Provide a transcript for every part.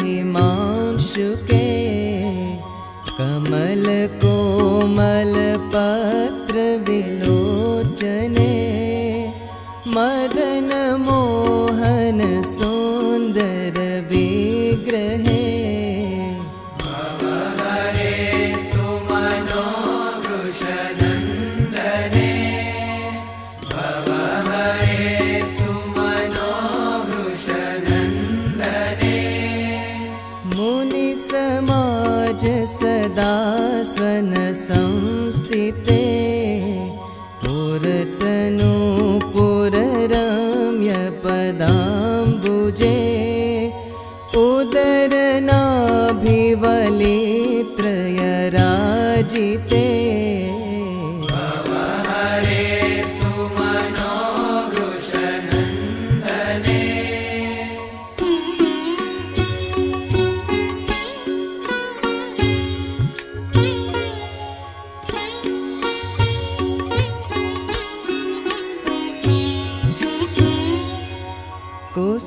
हिमांशुके कमल कोमल पत्र विलोचने। मदन मोहन सुन्दर सदासन संस्थिते पुरतनु पुररम्य पदाम्बुजे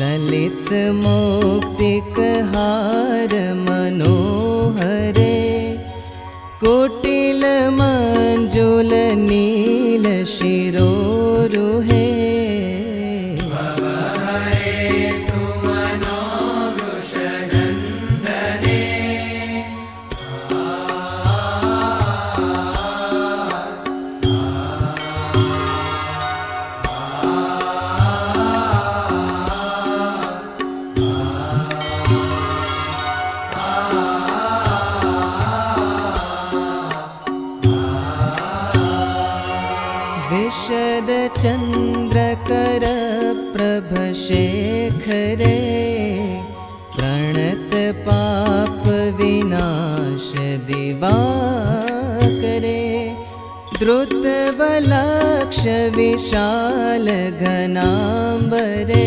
ललित मुक्तिकहार मनोहरे कुटिल मञ्जुल नील शिरोरुहे प्रभशेखरे प्रणत पाप विनाश दिवाकरे द्रुतवलक्ष विशाल घनाम्बरे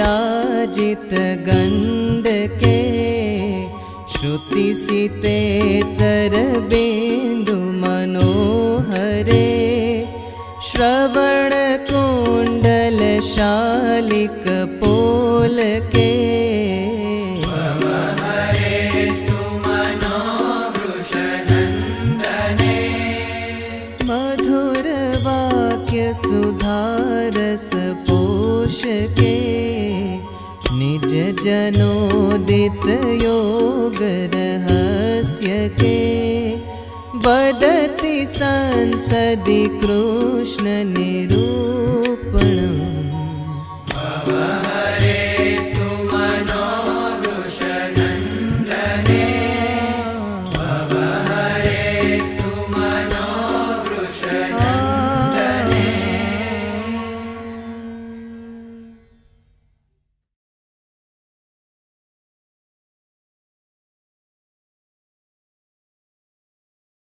राजित गण्डके श्रुतिसिते तरबिन्दु मनोहरे श्रवणकुण्डल शालिक पोलके। मधुर वाक्य सुधारस पोषके निज जनोदित योग रहस्य के वदति संसदि कृष्ण निरू